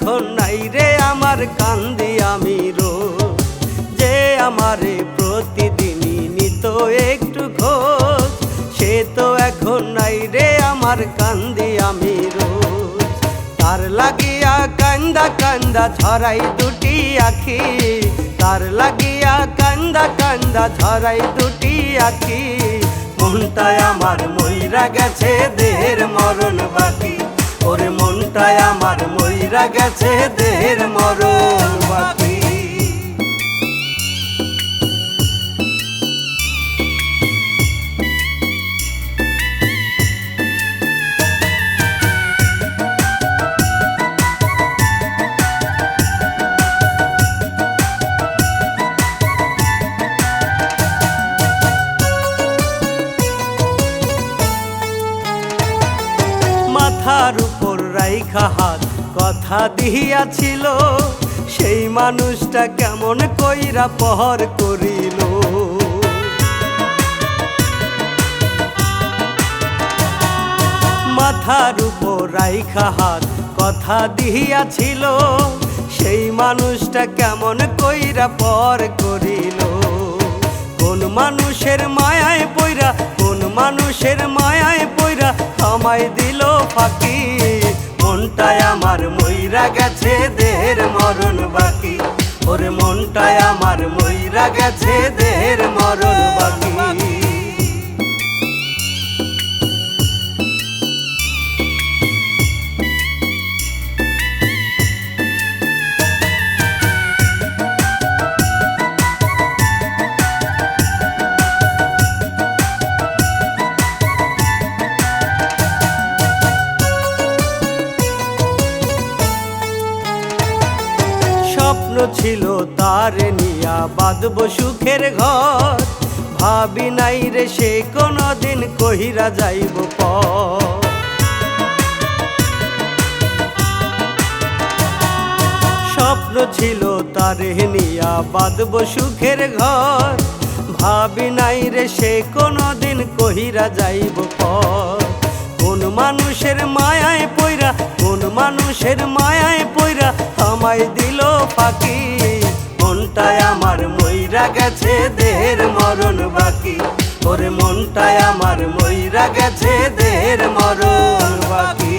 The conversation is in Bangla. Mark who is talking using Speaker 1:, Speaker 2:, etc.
Speaker 1: এখন নাই রে আমার কান্দি আমি রোজ যে আমারে প্রতিদিনই নিত একটু খোঁজ, সে তো এখন নাই রে আমার কান্দি আমি রোজ তার লাগিয়া কান্দা কান্দা ঝরাই দুটি আখি, তার লাগিয়া কান্দা কান্দা ঝরাই দুটি আখি। মনটায় আমার মইরা গেছে দেহের মরণ বাকি। ওরে মনটায় আমার মইরা গেছে দেহের মরণ মাথার উপর রাইখা হাত। কথা দিয়াছিল সেই মানুষটা কেমন কইরা পহর করিল। মাথার উপর রাইখা হাত। কথা দিয়াছিল সেই মানুষটা কেমন কইরা পর করিল। কোন মানুষের মায়ায় পইরা, কোন মানুষের মায়ায় আমায় দিল ফাঁকি। মনটায় আমার মইরা গেছে দেহের মরণ বাকি। ওর মনটায় আমার মইরা গেছে স্বপ্ন ছিল তার নিয়া বাঁধব সুখের ঘর। ভাবি নাই রে সে কোনদিন কহিরা যাইব পর স্বপ্ন ছিল তার নিয়া বাঁধব সুখের ঘর। ভাবি নাই রে সে কোনদিন কহিরা যাইব পর কোন মানুষের মায়ায় পইরা, কোন মানুষের মায়ায় আমায় দিল পাখি মনটায় আমার মইরা গেছে, দেহের মরণ বাকি। ওর মনটায় আমার মইরা গেছে, দেহের মরণ বাকি।